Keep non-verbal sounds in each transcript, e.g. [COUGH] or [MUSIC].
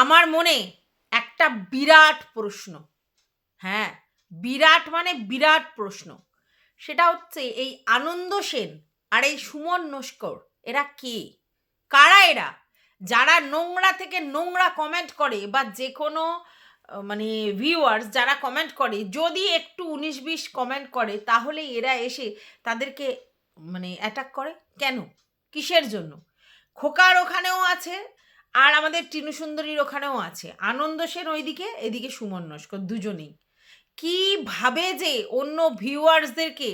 আমার মনে একটা বিরাট প্রশ্ন। হ্যাঁ বিরাট মানে বিরাট প্রশ্ন। সেটা হচ্ছে এই আনন্দ সেন আর এই সুমন নস্কর, এরা কে? কারা এরা? যারা নোংরা থেকে নোংরা কমেন্ট করে বা যে কোনো মানে ভিউয়ার্স যারা কমেন্ট করে, যদি একটু উনিশ বিশ কমেন্ট করে, তাহলে এরা এসে তাদেরকে মানে অ্যাটাক করে? কেন? কিসের জন্য? খোকার ওখানেও আছে আর আমাদের টিনু সুন্দরীর ওখানেও আছে। আনন্দ সেন ওইদিকে, এদিকে সুমন নস্কর, দুজনেই। কীভাবে যে অন্য ভিউয়ার্সদেরকে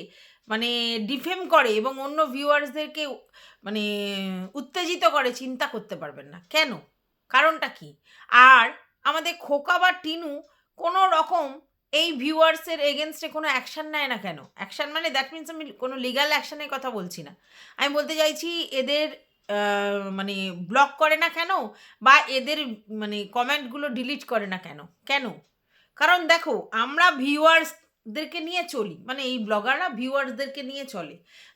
মানে ডিফেম করে এবং অন্য ভিউয়ার্সদেরকে মানে উত্তেজিত করে চিন্তা করতে পারবেন না। কেন? কারণটা কি? আর আমাদের খোকা বা টিনু কোনো রকম এই ভিউয়ার্সের এগেনস্টে কোনো অ্যাকশান নেয় না কেন? অ্যাকশান মানে দ্যাট মিনস আমি কোনো লিগাল অ্যাকশানের কথা বলছি না। আমি বলতে চাইছি এদের মানে ব্লক করে না কেন? বা এদের মানে কমেন্টগুলো ডিলিট করে না কেন? কেন? কারণ দেখো, আমরা ভিউয়ার্সদেরকে নিয়ে চলি। মানে এই ব্লগাররা ভিউয়ার্সদেরকে নিয়ে চলে।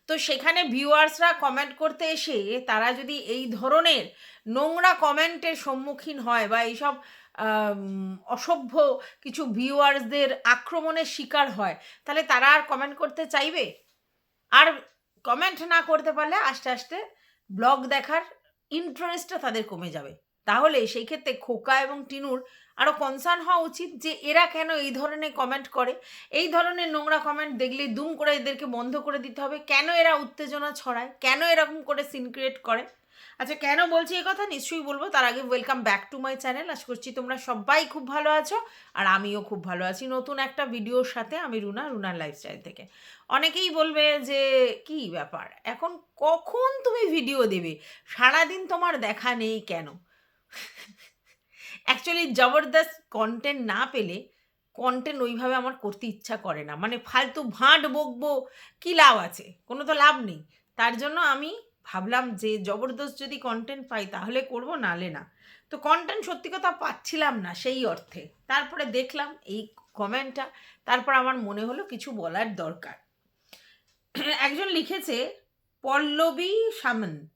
তো সেখানে ভিউয়ার্সরা কমেন্ট করতে এসে, তারা যদি এই ধরনের নোংরা কমেন্টের সম্মুখীন হয় বা এইসব অসভ্য কিছু ভিউয়ার্সদের আক্রমণের শিকার হয়, তাহলে তারা আর কমেন্ট করতে চাইবে? আর কমেন্ট না করতে পারলে আস্তে আস্তে ব্লগ দেখার ইন্টারেস্টটা তাদের কমে যাবে। তাহলে সেই ক্ষেত্রে খোকা এবং টিনুর আরও কনসার্ন হওয়া উচিত যে এরা কেন এই ধরনের কমেন্ট করে। এই ধরনের নোংরা কমেন্ট দেখলে দুম করে এদেরকে বন্ধ করে দিতে হবে। কেন এরা উত্তেজনা ছড়ায়? কেন এরকম করে সিনক্রিয়েট করে? আচ্ছা কেন বলছি এই কথা? নিশ্চয়ই বলব। তার আগে welcome back to my channel আশা করছি তোমরা সবাই খুব ভালো আছো আর আমিও খুব ভালো আছি নতুন একটা ভিডিওর সাথে আমি রুনা, রুনার লাইফস্টাইল থেকে। অনেকেই বলবে যে, কি ব্যাপার? এখন কখন তুমি ভিডিও দেবে? সারাদিন তোমার দেখা নেই কেন? অ্যাকচুয়ালি জবরদস্ত কন্টেন্ট না পেলে কন্টেন্ট ওইভাবে আমার করতে ইচ্ছা করে না। মানে ফালতু ভাঁট বকবো, কী লাভ আছে? কোনো তো লাভ নেই। তার জন্য আমি ভাবলাম যে জবরদস্ত যদি কন্টেন্ট পাই তাহলে করব, নালে না। তো কন্টেন্ট সত্যি কথা পাচ্ছিলাম না সেই অর্থে। তারপরে দেখলাম এই কমেন্টটা তারপর আমার মনে হলো কিছু বলার দরকার। একজন লিখেছে, পল্লবী সামন।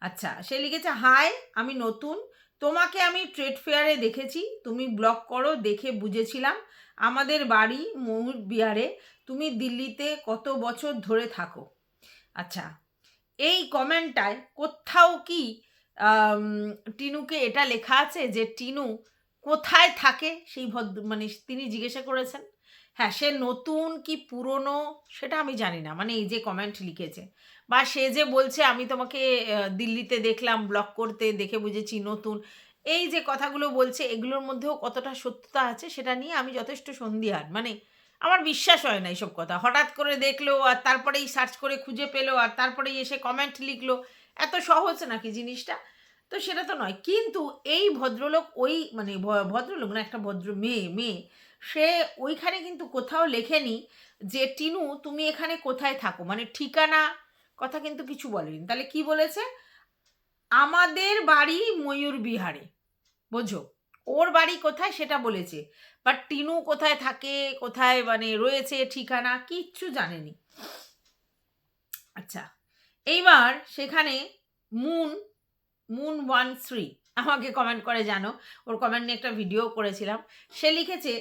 আচ্ছা সে লিখেছে, হাই, আমি নতুন। তোমাকে আমি ট্রেড ফেয়ারে দেখেছি। তুমি ব্লগ করো, দেখে বুঝেছিলাম। আমাদের বাড়ি ময়ূর বিহারে। তুমি দিল্লিতে কত বছর ধরে থাকো? আচ্ছা এই কমেন্টটায় কোথাও কি টিনুকে এটা লেখা আছে যে টিনু কোথায় থাকে সেই ভদ্র মানে তিনি জিজ্ঞাসা করেছেন? হ্যাঁ সে নতুন কি পুরনো সেটা আমি জানি না। মানে এই যে কমেন্ট লিখেছে। বা সে যে বলছে, আমি তোমাকে দিল্লিতে দেখলাম, ব্লগ করতে দেখে বুঝেছি নতুন। এই যে কথাগুলো বলছে, এগুলোর মধ্যেও কতটা সত্যতা আছে সেটা নিয়ে আমি যথেষ্ট সন্দিহান। মানে আমার বিশ্বাস হয় না এইসব কথা। হঠাৎ করে দেখল আর তারপরেই সার্চ করে খুঁজে পেল আর তারপরেই এসে কমেন্ট লিখলো। এত সহজ নাকি জিনিসটা? তো সেটা তো নয়। কিন্তু এই ভদ্রলোক ওই মানে ভদ্রলোক না একটা ভদ্র মেয়ে মেয়ে, সে ওইখানে কিন্তু কোথাও লেখেনি যে, টিনু, তুমি এখানে কোথায় থাকো? মানে ঠিকানা কথা কিন্তু কিছু বলেনি। তাহলে কি বলেছে? আমাদের বাড়ি ময়ূর বিহারে। বোঝো? ওর বাড়ি কোথায় সেটা বলেছে। বাট টিনু কোথায় থাকে, কোথায় মানে রয়েছে, ঠিকানা কিচ্ছু জানেনি। আচ্ছা এইবার সেখানে মুন মুন ওয়ান থ্রি আমাকে কমেন্ট করে জানো। ওর কমেন্ট নিয়ে একটা ভিডিও করেছিলাম। সে লিখেছে,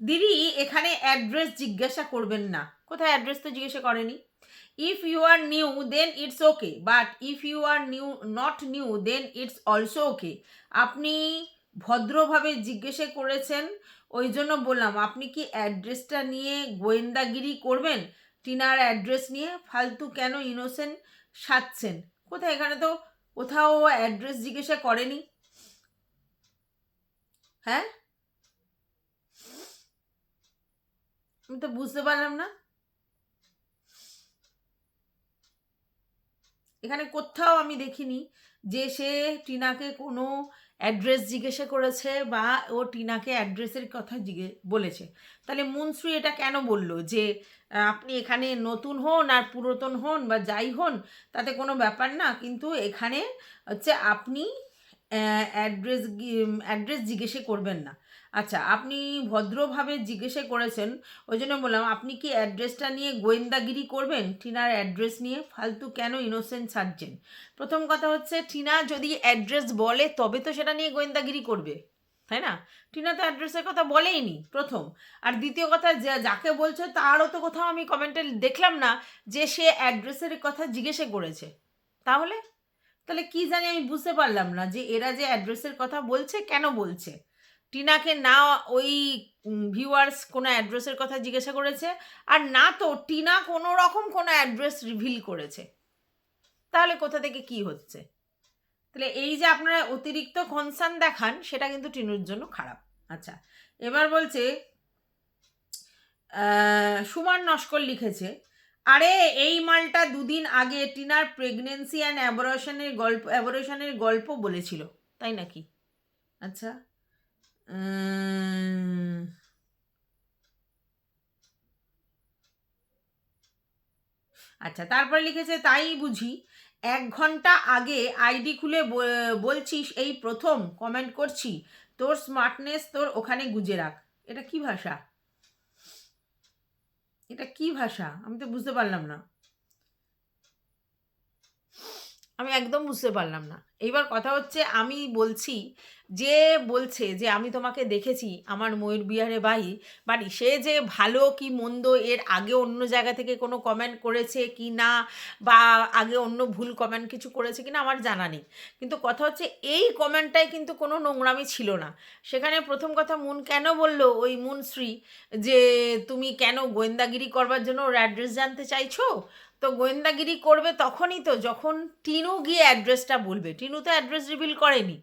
দিদি, এখানে অ্যাড্রেস জিজ্ঞাসা করবেন না। কোথায় অ্যাড্রেস তো জিজ্ঞাসা করেনি। If you are new then it's okay but if you are new not new then it's also okay আপনি ভদ্রভাবে জিজ্ঞেসে করেছেন, ওই জন্য বললাম, আপনি কি অ্যাড্রেসটা নিয়ে গোয়েন্দাগিরি করবেন? টিনার অ্যাড্রেস নিয়ে ফালতু কেন ইনোসেন্ট সাজছেন? কোথায়? এখানে তো কোথাও অ্যাড্রেস জিজ্ঞাসা করেনি। হ্যাঁ? আমি তো বুঝতে পারলাম না। এখানে কোথাও আমি দেখিনি যে সে টিনাকে কোনো অ্যাড্রেস জিজ্ঞাসা করেছে বা ও টিনাকে অ্যাড্রেসের কথা জিজ্ঞে বলেছে। তাহলে মুনশ্রী এটা কেন বলল? যে আপনি এখানে নতুন হন আর পুরাতন হন বা যাই হন, তাতে কোনো ব্যাপার না। কিন্তু এখানে হচ্ছে আপনি অ্যাড্রেস অ্যাড্রেস জিজ্ঞেসে করবেন না। আচ্ছা আপনি ভদ্রভাবে জিজ্ঞেসে করেছেন ওই জন্য বললাম, আপনি কি অ্যাড্রেসটা নিয়ে গোয়েন্দাগিরি করবেন? টিনার অ্যাড্রেস নিয়ে ফালতু কেন ইনোসেন্ট সার্জেন প্রথম কথা হচ্ছে, টিনা যদি অ্যাড্রেস বলে, তবে তো সেটা নিয়ে গোয়েন্দাগিরি করবে, তাই না? টিনা তো অ্যাড্রেসের কথা বলেইনি, প্রথম। আর দ্বিতীয় কথা, যা- যাকে বলছো, তারও তো কোথাও আমি কমেন্টে দেখলাম না যে সে অ্যাড্রেসের কথা জিজ্ঞেসে করেছে। তাহলে? তাহলে কি জানি আমি বুঝতে পারলাম না যে এরা যে অ্যাড্রেসের কথা বলছে, কেন বলছে? টিনাকে না ওই ভিউয়ার্স কোনো অ্যাড্রেসের কথা জিজ্ঞাসা করেছে, আর না তো টিনা কোনো রকম কোনো অ্যাড্রেস রিভিল করেছে। তাহলে কোথা থেকে কি হচ্ছে? তাহলে এই যে আপনারা অতিরিক্ত কনসার্ন দেখান, সেটা কিন্তু টিনুর জন্য খারাপ। আচ্ছা এবার বলছে সুমান নস্কর লিখেছে, আরে এই মালটা দুদিন আগে টিনার প্রেগনেন্সি অ্যান্ড অ্যাবরেশনের গল্প অ্যাবরেশনের গল্প বলেছিল, তাই নাকি? আচ্ছা আচ্ছা তারপরে লিখেছে, তাই বুঝি, এক ঘণ্টা আগে আইডি খুলে বলছিস, এই প্রথম কমেন্ট করছি, তোর স্মার্টনেস তোর ওখানে গুজে রাখ। এটা কি ভাষা? এটা কি ভাষা? আমি তো বুঝতে পারলাম না। আমি একদম বুঝতে পারলাম না। এইবার কথা হচ্ছে আমি বলছি, যে বলছে যে আমি তোমাকে দেখেছি আমার ময়ূর বিহারে বাড়ি বাড়ি। সে যে ভালো কি মন্দ, এর আগে অন্য জায়গা থেকে কোনো কমেন্ট করেছে কি না, বা আগে অন্য ভুল কমেন্ট কিছু করেছে কিনা আমার জানা নেই। কিন্তু কথা হচ্ছে এই কমেন্টটাই কিন্তু কোনো নোংরামি ছিল না। সেখানে প্রথম কথা মুন কেন বলল ওই মুনশ্রী যে তুমি কেন গোয়েন্দাগিরি করবার জন্য ওর অ্যাড্রেস জানতে চাইছো? তো গোয়েন্দাগিরি করবে তখনই তো, যখন টিনু গিয়ে অ্যাড্রেসটা বলবে। টিনু তো অ্যাড্রেস রিভিল করেনি,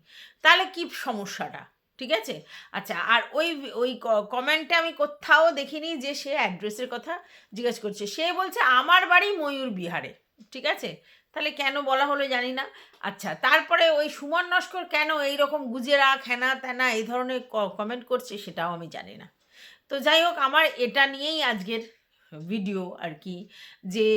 তাহলে কি সমস্যাটা? ঠিক আছে? আচ্ছা আর ওই ওই কমেন্টে আমি কোথাও দেখিনি যে সে অ্যাড্রেসের কথা জিজ্ঞেস করছে। সে বলছে, আমার বাড়ি ময়ূর বিহারে। ঠিক আছে? তাহলে কেন বলা হলো জানি না। আচ্ছা তারপরে ওই সুমন নস্কর কেন এই রকম গুজে রাখ হ্যানা ত্যানা এই ধরনের কমেন্ট করছে সেটাও আমি জানি না। তো যাই হোক, আমার এটা নিয়েই আজকের ভিডিও আর কি, যে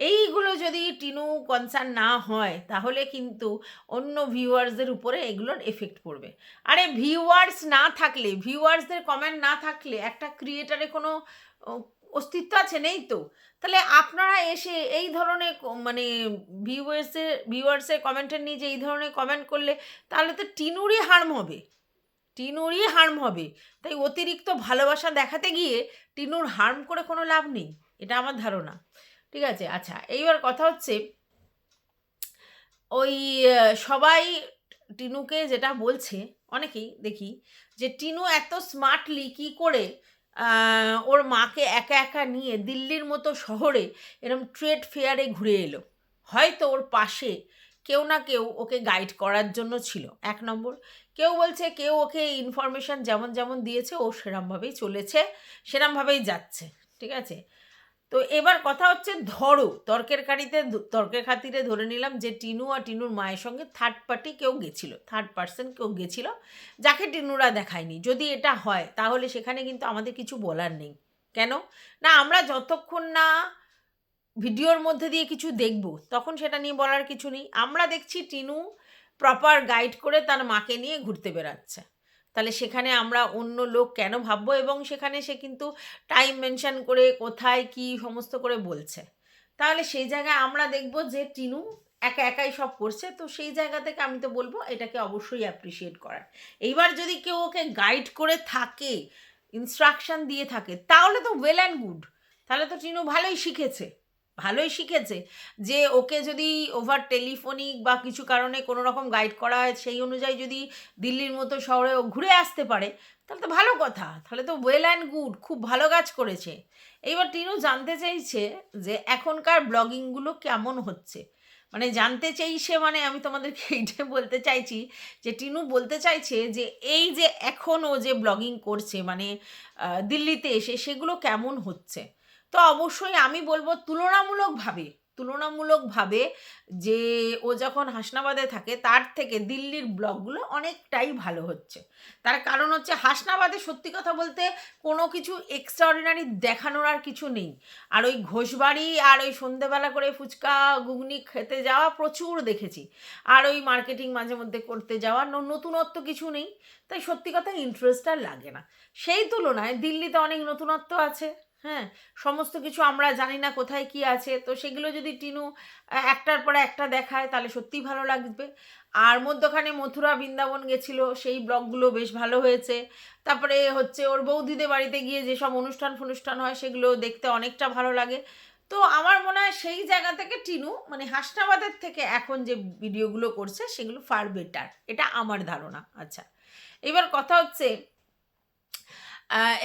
এইগুলো যদি টিনু কনসার্ন না হয়, তাহলে কিন্তু অন্য ভিউয়ার্সদের উপরে এগুলোর এফেক্ট পড়বে। আরে ভিউয়ার্স না থাকলে ভিউয়ার্সদের কমেন্ট না থাকলে একটা ক্রিয়েটারে কোনো অস্তিত্ব আছে নেই তো? তাহলে আপনারা এসে এই ধরনের মানে ভিউয়ার্সের ভিউয়ার্সের কমেন্টের নিয়ে যে এই ধরনের কমেন্ট করলে তাহলে তো টিনুরই হার্ম হবে। টিনুরই হার্ম হবে। তাই অতিরিক্ত ভালোবাসা দেখাতে গিয়ে টিনুর হার্ম করে কোনো লাভ নেই। এটা আমার ধারণা। ঠিক আছে? আচ্ছা এইবার কথা হচ্ছে ওই সবাই টিনুকে যেটা বলছে, অনেকেই দেখি, যে টিনু এত স্মার্টলি কি করে ওর মাকে একা একা নিয়ে দিল্লির মতো শহরে এরম ট্রেড ফেয়ারে ঘুরে এলো। হয়তো ওর পাশে কেউ না কেউ ওকে গাইড করার জন্য ছিল, এক নম্বর। কেউ বলছে, কেউ ওকে ইনফরমেশান যেমন যেমন দিয়েছে, ও সেরমভাবেই চলেছে সেরমভাবেই যাচ্ছে, ঠিক আছে? তো এবার কথা হচ্ছে ধরো, তর্কের কারিতে তর্কের খাতিরে ধরে নিলাম যে টিনু আর টিনুর মায়ের সঙ্গে থার্ড পার্টি কেউ গেছিল থার্ড পার্সন কেউ গেছিল, যাকে টিনুরা দেখায়নি। যদি এটা হয়, তাহলে সেখানে কিন্তু আমাদের কিছু বলার নেই। কেন? না, আমরা যতক্ষণ না ভিডিওর মধ্যে দিয়ে কিছু দেখব, তখন সেটা নিয়ে বলার কিছু নেই। আমরা দেখছি টিনু প্রপার গাইড করে তার মাকে নিয়ে ঘুরতে বেড়াচ্ছে। তাহলে সেখানে আমরা অন্য লোক কেন ভাববো? এবং সেখানে সে কিন্তু টাইম মেনশন করে কোথায় কি সমস্ত করে বলছে। তাহলে সেই জায়গায় আমরা দেখব যে টিনু একা একাই সব করছে। তো সেই জায়গা থেকে আমি তো বলব এটাকে অবশ্যই অ্যাপ্রিসিয়েট করার। এইবার যদি কেউ ওকে গাইড করে থাকে ইনস্ট্রাকশন দিয়ে থাকে, তাহলে তো ওয়েল অ্যান্ড গুড তাহলে তো টিনু ভালোই শিখেছে। ভালোই শিখেছে যে ওকে যদি ওভার টেলিফোনিক বা কিছু কারণে কোনো রকম গাইড করা হয়, সেই অনুযায়ী যদি দিল্লির মতো শহরে ও ঘুরে আসতে পারে, তাহলে তো ভালো কথা। তাহলে তো ওয়েল অ্যান্ড গুড খুব ভালো কাজ করেছে। এইবার টিনু জানতে চাইছে যে এখনকার ব্লগিংগুলো কেমন হচ্ছে। মানে জানতে চাইছে মানে আমি তোমাদেরকে [LAUGHS] এইটাই বলতে চাইছি যে টিনু বলতে চাইছে যে এই যে এখন ও যে ব্লগিং করছে মানে দিল্লিতে এসে সেগুলো কেমন হচ্ছে? তো অবশ্যই আমি বলব তুলনামূলকভাবে তুলনামূলকভাবে যে ও যখন হাসনাবাদে থাকে তার থেকে দিল্লির ব্লগগুলো অনেকটাই ভালো হচ্ছে। তার কারণ হচ্ছে হাসনাবাদে সত্যি কথা বলতে কোনো কিছু এক্সট্রাঅর্ডিনারি দেখানোর আর কিছু নেই। আর ওই ঘোষবাড়ি আর ওই সন্ধেবেলা করে ফুচকা, ঘুগনি খেতে যাওয়া প্রচুর দেখেছি। আর ওই মার্কেটিং মাঝে মধ্যে করতে যাওয়া নতুনত্ব কিছু নেই। তাই সত্যি কথা ইন্টারেস্ট আর লাগে না। সেই তুলনায় দিল্লিতে অনেক নতুনত্ব আছে। হ্যাঁ সমস্ত কিছু আমরা জানি না কোথায় কি আছে। তো সেগুলো যদি টিনু একটার পরে একটা দেখায়, তাহলে সত্যিই ভালো লাগবে। আর মধ্যখানে মথুরা বৃন্দাবন গেছিল, সেই ব্লগগুলো বেশ ভালো হয়েছে। তারপরে হচ্ছে ওর বৌদিদের বাড়িতে গিয়ে যেসব অনুষ্ঠান ফনুষ্ঠান হয়, সেগুলো দেখতে অনেকটা ভালো লাগে। তো আমার মনে হয় সেই জায়গা থেকে টিনু মানে হাসনাবাদের থেকে এখন যে ভিডিওগুলো করছে, সেগুলো ফার বেটার এটা আমার ধারণা। আচ্ছা এবার কথা হচ্ছে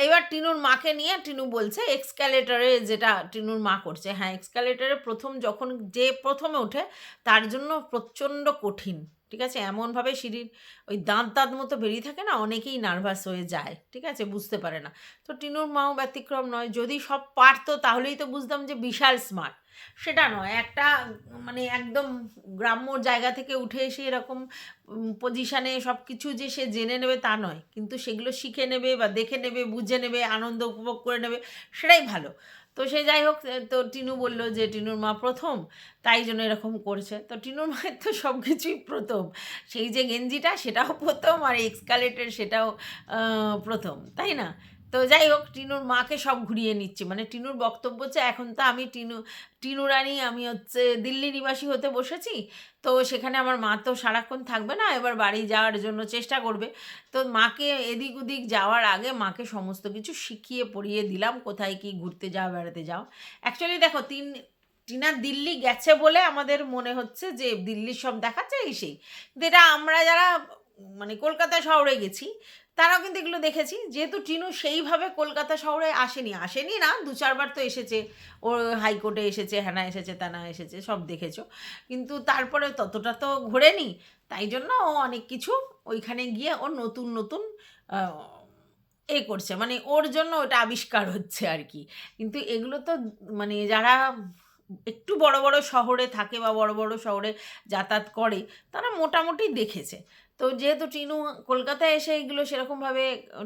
এবার টিনুর মাকে নিয়ে টিনু বলছে এক্সক্যালেটারে যেটা টিনুর মা করছে হ্যাঁ এক্সক্যালেটারে প্রথম যখন যে প্রথমে ওঠে, তার জন্য প্রচণ্ড কঠিন, ঠিক আছে? এমনভাবে সিঁড়ির ওই দাঁত দাঁত মতো বেরিয়ে থাকে না, অনেকেই নার্ভাস হয়ে যায়, ঠিক আছে? বুঝতে পারে না। তো টিনুর মাও ব্যতিক্রম নয়, যদি সব পারতো তাহলেই তো বুঝতাম যে বিশাল স্মার্ট সেটা নয়, একটা মানে একদম গ্রাম্য জায়গা থেকে উঠে এসে এরকম পজিশানে সব কিছু যে সে জেনে নেবে তা নয়। কিন্তু সেগুলো শিখে নেবে বা দেখে নেবে, বুঝে নেবে, আনন্দ উপভোগ করে নেবে, সেটাই ভালো। তো সে যাই হোক তো টিনু বলল যে টিনুর মা প্রথম, তাই জন্য এরকম করছে। তো টিনুর মায়ের তো সব কিছুই প্রথম। সেই যে গেঞ্জিটা, সেটাও প্রথম, আর এক্সকালেটের, সেটাও প্রথম, তাই না? তো যাই হোক, টিনুর মাকে সব ঘুরিয়ে নিচ্ছে। মানে টিনুর বক্তব্য হচ্ছে, এখন তো আমি টিনু টিনু রানী, আমি হচ্ছে দিল্লি নিবাসী হতে বসেছি। তো সেখানে আমার মা তো সারাক্ষণ থাকবে না, এবার বাড়ি যাওয়ার জন্য চেষ্টা করবে। তো মাকে এদিক ওদিক যাওয়ার আগে মাকে সমস্ত কিছু শিখিয়ে পড়িয়ে দিলাম, কোথায় কি ঘুরতে যাও, বেড়াতে যাও। অ্যাকচুয়ালি দেখো, তিন, টিনা দিল্লি গেছে বলে আমাদের মনে হচ্ছে যে দিল্লির সব দেখাচ্ছে এই সেই। কিন্তু এটা আমরা যারা মানে কলকাতা শহরে গেছি তারাও কিন্তু এগুলো দেখেছি। যেহেতু টিনু সেইভাবে কলকাতা শহরে আসেনি আসেনি না, দু চারবার তো এসেছে। ও হাইকোর্টে এসেছে, হ্যানা এসেছে তানা এসেছে, সব দেখেছ। কিন্তু তারপরে ততটা তো ঘোরেনি। তাই জন্য ও অনেক কিছু ওইখানে গিয়ে ও নতুন নতুন এ করছে। মানে ওর জন্য ওটা আবিষ্কার হচ্ছে আর কি। কিন্তু এগুলো তো মানে যারা একটু বড় বড় শহরে থাকে বা বড় বড় শহরে যাতায়াত করে, তারা মোটামুটি দেখেছে। তো যেহেতু টিনু কলকাতায় এসে এগুলো সেরকমভাবে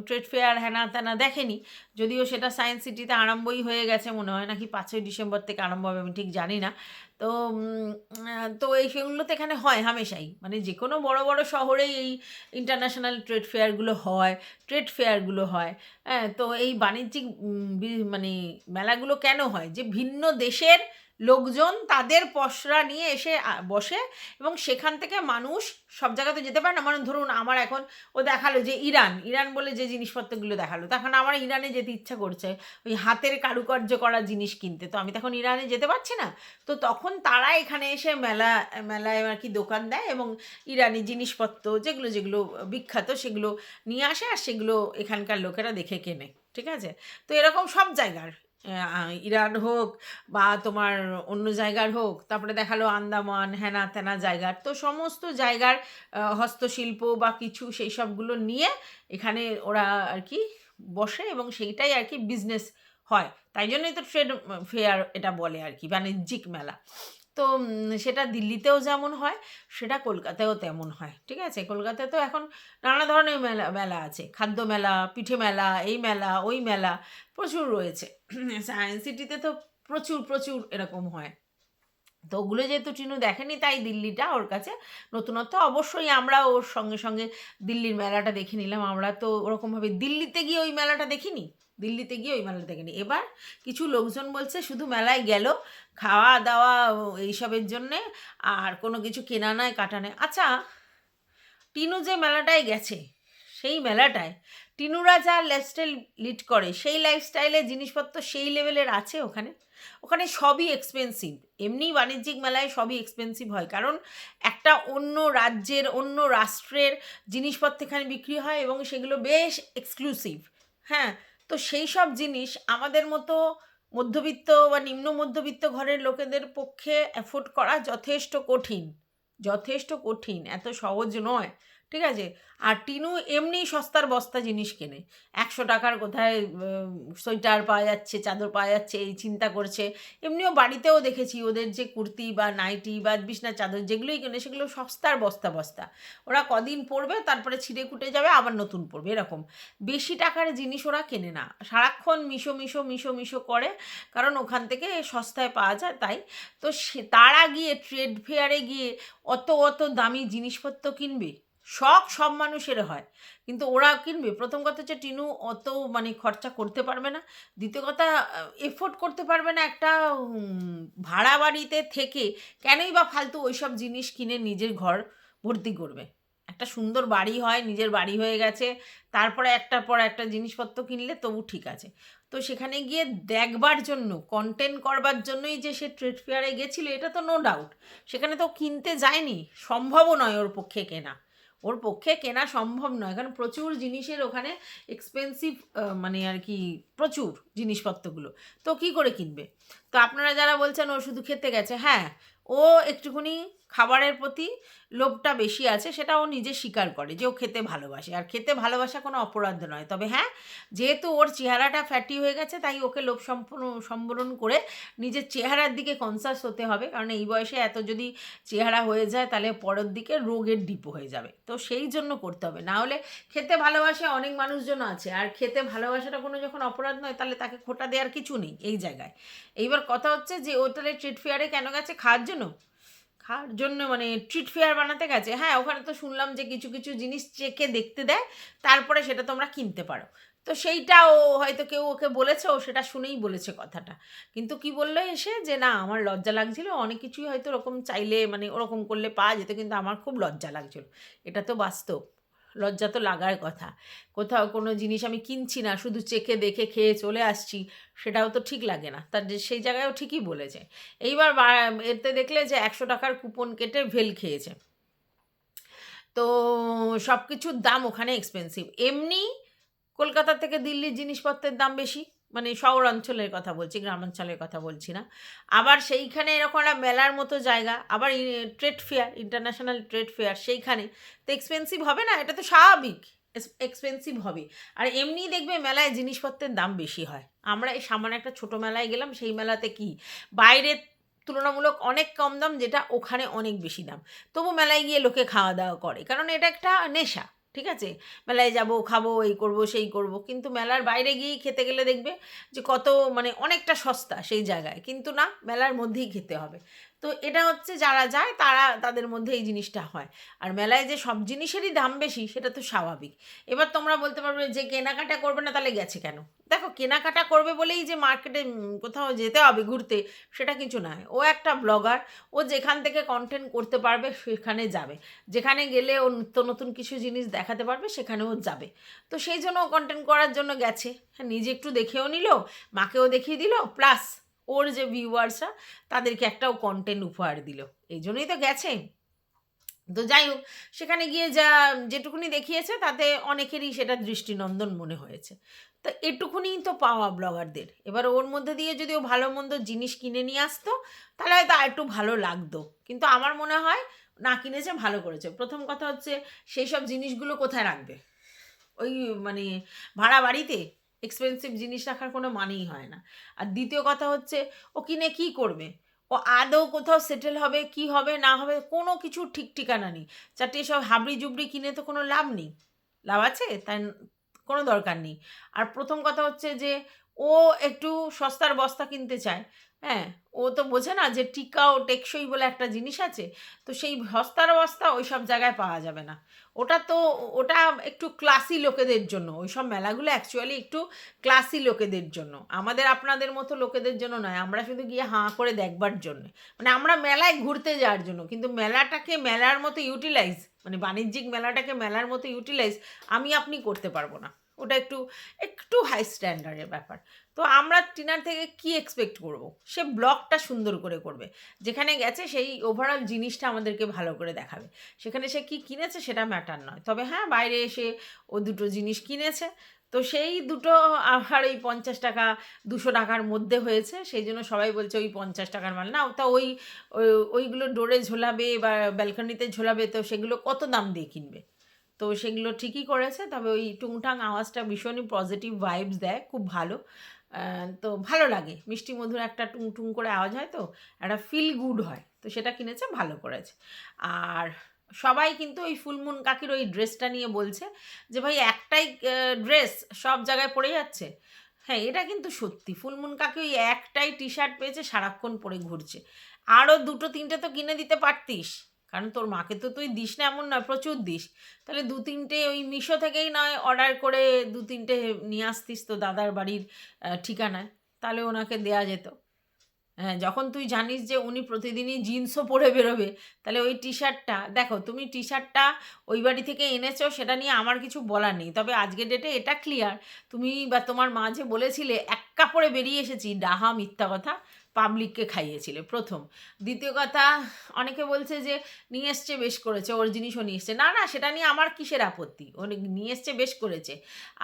ট্রেড ফেয়ার হ্যানা ত্যানা দেখেনি, যদিও সেটা সায়েন্স সিটিতে আরম্ভই হয়ে গেছে মনে হয় নাকি পাঁচই ডিসেম্বর থেকে আরম্ভ হবে আমি ঠিক জানি না। তো তো এই সেগুলো তো এখানে হয় হামেশাই মানে যে কোনো বড় বড় শহরেই এই ইন্টারন্যাশনাল ট্রেড ফেয়ারগুলো হয় ট্রেড ফেয়ারগুলো হয় হ্যাঁ তো এই বাণিজ্যিক মানে মেলাগুলো কেন হয়? যে ভিন্ন দেশের লোকজন তাদের পসরা নিয়ে এসে বসে এবং সেখান থেকে মানুষ সব জায়গাতে যেতে পারে না। মানে ধরুন আমার এখন ও দেখাল যে ইরান ইরান বলে যে জিনিসপত্রগুলো দেখাল। তখন আমার ইরানে যেতে ইচ্ছা করছে, ওই হাতের কারুকার্য করা জিনিস কিনতে। তো আমি তখন ইরানে যেতে পারছি না। তো তখন তারা এখানে এসে মেলা, মেলায় আর কি দোকান দেয় এবং ইরানি জিনিসপত্র যেগুলো যেগুলো বিখ্যাত সেগুলো নিয়ে আসে আর সেগুলো এখানকার লোকেরা দেখে কেনে। ঠিক আছে? তো এরকম সব জায়গার ইরান হোক বা তোমার অন্য জায়গার হোক, তারপরে দেখাল আন্দামান হ্যানা ত্যানা জায়গার। তো সমস্ত জায়গার হস্তশিল্প বা কিছু সেই সবগুলো নিয়ে এখানে ওরা আর কি বসে এবং সেইটাই আর কি বিজনেস হয়। তাই জন্যই তো ট্রেড ফেয়ার এটা বলে আর কি, বাণিজ্যিক মেলা। তো সেটা দিল্লিতেও যেমন হয়, সেটা কলকাতায়ও তেমন হয়, ঠিক আছে? কলকাতায় তো এখন নানা ধরনের মেলা মেলা আছে, খাদ্য মেলা, পিঠে মেলা, এই মেলা, ওই মেলা প্রচুর রয়েছে। সায়েন্স সিটিতে তো প্রচুর প্রচুর এরকম হয়। তো ওগুলো যেহেতু টিনু দেখেনি, তাই দিল্লিটা ওর কাছে নতুনত্ব। অবশ্যই আমরা ওর সঙ্গে সঙ্গে দিল্লির মেলাটা দেখে নিলাম। আমরা তো ওরকমভাবে দিল্লিতে গিয়ে ওই মেলাটা দেখিনি, দিল্লিতে গিয়ে ওই মেলাটা দেখিনি। এবার কিছু লোকজন বলছে, শুধু মেলায় গেল খাওয়া দাওয়া এইসবের জন্যে আর কোনো কিছু কেনা নয় কাটা নেই। আচ্ছা টিনু যে মেলাটায় গেছে, সেই মেলাটায় টিনুরা যা লাইফস্টাইল লিড করে, সেই লাইফস্টাইলে জিনিসপত্র সেই লেভেলের আছে ওখানে? ওখানে সবই এক্সপেন্সিভ এমনি বাণিজ্যিক মেলায় সবই এক্সপেন্সিভ হয়, কারণ একটা অন্য রাজ্যের, অন্য রাষ্ট্রের জিনিসপত্র এখানে বিক্রি হয় এবং সেগুলো বেশ এক্সক্লুসিভ হ্যাঁ তো সেই সব জিনিস আমাদের মতো মধ্যবিত্ত বা নিম্ন মধ্যবিত্ত ঘরের লোকেদের পক্ষে অ্যাফোর্ড করা যথেষ্ট কঠিন যথেষ্ট কঠিন, এত সহজ নয়। ঠিক আছে? আর টিনু এমনি সস্তার বস্তা জিনিস কেনে। একশো টাকার কোথায় সোয়েটার পাওয়া যাচ্ছে, চাদর পাওয়া যাচ্ছে, এই চিন্তা করছে। এমনিও বাড়িতেও দেখেছি ওদের যে কুর্তি বা নাইটি বা বিছনার চাদর যেগুলোই কেনে, সেগুলো সস্তার বস্তা বস্তা। ওরা কদিন পরবে, তারপরে ছিঁড়ে কুটে যাবে, আবার নতুন পরবে, এরকম। বেশি টাকার জিনিস ওরা কেনে না। সারাক্ষণ মিশো মিশো মিশো মিশো করে, কারণ ওখান থেকে সস্তায় পাওয়া যায় তাই। তো সে, তারা গিয়ে ট্রেড ফেয়ারে গিয়ে অত অত দামি জিনিসপত্র কিনবে? শখ সব মানুষের হয়। কিন্তু ওরা কিনবে? প্রথম কথা হচ্ছে টিনু অত মানে খরচা করতে পারবে না। দ্বিতীয় কথা এফোর্ড করতে পারবে না একটা ভাড়া বাড়িতে থেকে কেনই বা ফালতু ওইসব জিনিস কিনে নিজের ঘর ভর্তি করবে? একটা সুন্দর বাড়ি হয়, নিজের বাড়ি হয়ে গেছে, তারপরে একটার পর একটা জিনিসপত্র কিনলে তবু ঠিক আছে। তো সেখানে গিয়ে দেখবার জন্য কন্টেন্ট করবার জন্যই যে সে ট্রেড ফেয়ারে গেছিল, এটা তো নো ডাউট সেখানে তো কিনতে যায়নি, সম্ভবও নয় ওর পক্ষে কেনা। ওর পক্ষে কেনা সম্ভব নয়। কারণ প্রচুর জিনিসের ওখানে এক্সপেন্সিভ মানে আর কি প্রচুর জিনিসপত্রগুলো। তো কি করে কিনবে? তো আপনারা যারা বলছেন ও শুধু খেতে গেছে হ্যাঁ ও একটুখানি খাবারের প্রতি লোভটা বেশি আছে সেটা ও নিজে স্বীকার করে যে ও খেতে ভালোবাসে। আর খেতে ভালোবাসা কোনো অপরাধ নয়। তবে হ্যাঁ যেহেতু ওর চেহারাটা ফ্যাটি হয়ে গেছে, তাই ওকে লোভ সম্পূর্ণ, সম্বরণ করে নিজের চেহারার দিকে কনসাস হতে হবে। কারণ এই বয়সে এত যদি চেহারা হয়ে যায়, তাহলে পরের দিকে রোগের ডিপো হয়ে যাবে। তো সেই জন্য করতে হবে। না হলে খেতে ভালোবাসে অনেক মানুষজন আছে। আর খেতে ভালোবাসাটা কোনো যখন অপরাধ নয়, তাহলে তাকে খোটা দেওয়ার কিছু নেই এই জায়গায়। এইবার কথা হচ্ছে যে ও তাহলে ট্রিট ফেয়ারে কেন গেছে? খাওয়ার জন্য? খাওয়ার জন্য মানে ট্রিট ফেয়ার বানাতে গেছে। হ্যাঁ ওখানে তো শুনলাম যে কিছু কিছু জিনিস চেকে দেখতে দেয়, তারপরে সেটা তোমরা কিনতে পারো। তো সেইটা ও হয়তো কেউ ওকে বলেছে, ও সেটা শুনেই বলেছে কথাটা। কিন্তু কি বলল এসে যে, না, আমার লজ্জা লাগছিল। অনেক কিছুই হয়তো ওরকম চাইলে মানে ওরকম করলে পাওয়া যেত, কিন্তু আমার খুব লজ্জা লাগছিল। এটা তো বাস্তব। লজ্জা তো লাগার কথা। কোথাও কোনো জিনিস আমি কিনছি না, শুধু চেখে দেখে খেয়ে চলে আসছি, সেটাও তো ঠিক লাগে না। তার সেই জায়গায়ও ঠিকই বলেছে। এইবার এতে দেখলে যে, একশো টাকার কুপন কেটে ভেল খেয়েছে। তো সব কিছুর দাম ওখানে এক্সপেন্সিভ এমনি কলকাতা থেকে দিল্লির জিনিসপত্রের দাম বেশি। মানে শহর অঞ্চলের কথা বলছি, গ্রামাঞ্চলের কথা বলছি না। আবার সেইখানে এরকম একটা মেলার মতো জায়গা, আবার trade fair international trade fair সেইখানে। তো এক্সপেন্সিভ হবে না? এটা তো স্বাভাবিক। এক্সপেন্সিভ হবে। আর এমনি দেখবে মেলায় জিনিসপত্রের দাম বেশি হয়। আমরা এই সামান্য একটা ছোট মেলায় গেলাম, সেই মেলাতে কি? বাইরে তুলনামূলক অনেক কম দাম, যেটা ওখানে অনেক বেশি দাম। তবু মেলায় গিয়ে লোকে খাওয়া দাওয়া করে। কারণ এটা একটা নেশা। ঠিক আছে? মেলায় যাব, খাব, এই করব, সেই করব। কিন্তু মেলার বাইরে গিয়েই খেতে গেলে দেখবে যে কত মানে অনেকটা সস্তা সেই জায়গায়। কিন্তু না, মেলার মধ্যেই খেতে হবে। তো এটা হচ্ছে যারা যায়, তারা তাদের মধ্যে এই জিনিসটা হয়। আর মেলায় যে সব জিনিসেরই দাম বেশি, সেটা তো স্বাভাবিক। এবার তোমরা বলতে পারবে যে কেনাকাটা করবে না, তাহলে গেছে কেন? দেখো, কেনাকাটা করবে বলেই যে মার্কেটে কোথাও যেতে হবে ঘুরতে, সেটা কিছু নয়। ও একটা ব্লগার, ও যেখান থেকে কন্টেন্ট করতে পারবে সেখানে যাবে। যেখানে গেলে ও নিত্য নতুন কিছু জিনিস দেখাতে পারবে, সেখানেও যাবে। তো সেই জন্য ও কন্টেন্ট করার জন্য গেছে। হ্যাঁ নিজে একটু দেখেও নিল, মাকেও দেখিয়ে দিল প্লাস ওর যে ভিউয়ার্সরা তাদেরকে একটাও কন্টেন্ট উপহার দিল। এই জন্যই তো গেছে। তো যাই হোক, সেখানে গিয়ে যা যেটুকুনি দেখিয়েছে, তাতে অনেকেরই সেটা দৃষ্টিনন্দন মনে হয়েছে। তো এটুকুনিই তো পাওয়া ব্লগারদের। এবার ওর মধ্যে দিয়ে যদি ও ভালো মন্দ জিনিস কিনে নিয়ে আসতো, তাহলে হয়তো আর একটু ভালো লাগতো। কিন্তু আমার মনে হয়, না কিনেছে, ভালো করেছে। প্রথম কথা হচ্ছে সেই সব জিনিসগুলো কোথায় রাখবে? ওই মানে ভাড়া বাড়িতে এক্সপেন্সিভ জিনিস রাখার কোনো মানেই হয় না। আর দ্বিতীয় কথা হচ্ছে, ও কিনে কি করবে? ও আদৌ কোথাও সেটেল হবে, কি হবে, না হবে, কোনো কিছু ঠিক ঠিকানা নেই। চারটে সব হাবড়ি জুবড়ি কিনে তো কোনো লাভ নেই। লাভ আছে, তাই কোনো দরকার নেই। আর প্রথম কথা হচ্ছে যে, ও একটু সস্তার বস্তা কিনতে চায়। হ্যাঁ ও তো বোঝে না যে টিকা ও টেকসই বলে একটা জিনিস আছে, তো সেই সস্তার অবস্থা ওই সব জায়গায় পাওয়া যাবে না। ওটা তো, ওটা একটু ক্লাসি লোকেদের জন্য ওই সব মেলাগুলো অ্যাকচুয়ালি একটু ক্লাসি লোকেদের জন্য। আমাদের আপনাদের মতো লোকেদের জন্য নয়, আমরা শুধু গিয়ে হাঁ করে দেখবার জন্য। মানে আমরা মেলায় ঘুরতে যাওয়ার জন্য, কিন্তু মেলাটাকে মেলার মতো ইউটিলাইজ মানে বাণিজ্যিক মেলাটাকে মেলার মতো ইউটিলাইজ আমি, আপনি করতে পারব না। ওটা একটু একটু হাই স্ট্যান্ডার্ডের ব্যাপার। তো আমরা টিনার থেকে কি এক্সপেক্ট করব? সে ব্লগটা সুন্দর করে করবে। যেখানে গেছে সেই ওভারঅল জিনিসটা আমাদেরকে ভালো করে দেখাবে। সেখানে সে কি কিনেছে সেটা ম্যাটার নয়। তবে হ্যাঁ বাইরে এসে ও দুটো জিনিস কিনেছে। তো সেই দুটো আবার ওই পঞ্চাশ টাকা, দুশো টাকার মধ্যে হয়েছে। সেই জন্য সবাই বলছে ওই পঞ্চাশ টাকার মাল না তা ওই ওই- ওইগুলো ডোরে ঝোলাবে বা ব্যালকনিতে ঝোলাবে তো সেগুলো কত দাম দিয়ে কিনবে? তো সেগুলো ঠিকই করেছে। তবে ওই টুংটাং আওয়াজটা ভীষণই পজিটিভ ভাইবস দেয়। খুব ভালো। তো ভালো লাগে। মিষ্টি মধুর একটা টুং টুং করে আওয়াজ হয় তো, একটা ফিল গুড হয়। তো সেটা কিনেছে, ভালো করেছে। আর সবাই কিন্তু ওই ফুলমুন কাকির ওই ড্রেসটা নিয়ে বলছে যে, ভাই, একটাই ড্রেস সব জায়গায় পড়ে যাচ্ছে। হ্যাঁ এটা কিন্তু সত্যি। ফুলমুন কাকি ওই একটাই টি শার্ট পেয়েছে, সারাক্ষণ পরে ঘুরছে। আরও দুটো, তিনটে তো কিনে দিতে পারতিস। কারণ তোর মাকে তো তুই দিস না, এমন নয়, প্রচুর দিস। তাহলে দু তিনটে ওই মিশো থেকেই নয় অর্ডার করে দু তিনটে নিয়ে আসতিস তো দাদার বাড়ির ঠিকানায়। তাহলে ওনাকে দেয়া যেত। হ্যাঁ যখন তুই জানিস যে উনি প্রতিদিনই জিন্সও পরে বেরোবে, তাহলে ওই টি শার্টটা দেখো, তুমি টি শার্টটা ওই বাড়ি থেকে এনেছো, সেটা নিয়ে আমার কিছু বলার নেই। তবে আজকের ডেটে এটা ক্লিয়ার তুমি বা তোমার মা যে বলেছিলে, এক কাপড়ে বেরিয়ে এসেছি, ডাহা মিথ্যা কথা। পাবলিককে খাইয়েছিলে, প্রথম। দ্বিতীয় কথা, অনেকে বলছে যে, নিয়ে এসছে, বেশ করেছে, ওর জিনিসও নিয়ে এসছে। না না, সেটা নিয়ে আমার কিসের আপত্তি? ও নিয়ে এসছে, বেশ করেছে।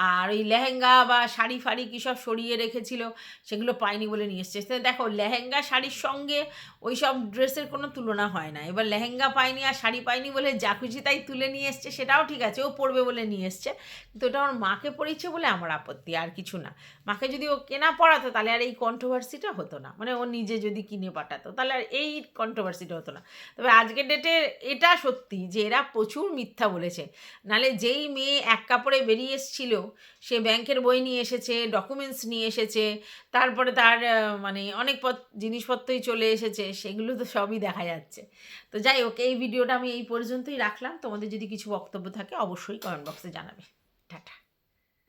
আর ওই লেহেঙ্গা বা শাড়ি ফাড়ি কী সব সরিয়ে রেখেছিল, সেগুলো পাইনি বলে নিয়ে এসছে। দেখো, লেহেঙ্গা শাড়ির সঙ্গে ওই সব ড্রেসের কোনো তুলনা হয় না। এবার লেহেঙ্গা পাইনি আর শাড়ি পাইনি বলে যা খুশি তাই তুলে নিয়ে এসছে, সেটাও ঠিক আছে, ও পরবে বলে নিয়ে এসছে। কিন্তু ওটা আমার মাকে পড়িয়েছে বলে আমার আপত্তি, আর কিছু না। মাকে যদি ও কেনা পড়াতো, তাহলে আর এই কন্ট্রোভার্সিটা হতো না। মানে ও নিজে যদি কিনে পাঠাতো, তাহলে আর এই কন্ট্রোভার্সিটা হতো না। তবে আজকের ডেটে এটা সত্যি যে এরা প্রচুর মিথ্যা বলেছে। নালে যেই মেয়ে এক কাপড়ে বেরিয়ে এসেছিল, সে ব্যাংকের বই নিয়ে এসেছে ডকুমেন্টস নিয়ে এসেছে, তারপরে তার মানে অনেক পত, জিনিসপত্রই চলে এসেছে, সেগুলো তো সবই দেখা যাচ্ছে। তো যাই হোক, এই ভিডিওটা আমি এই পর্যন্তই রাখলাম। তোমাদের যদি কিছু বক্তব্য থাকে, অবশ্যই কমেন্ট বক্সে জানাবে।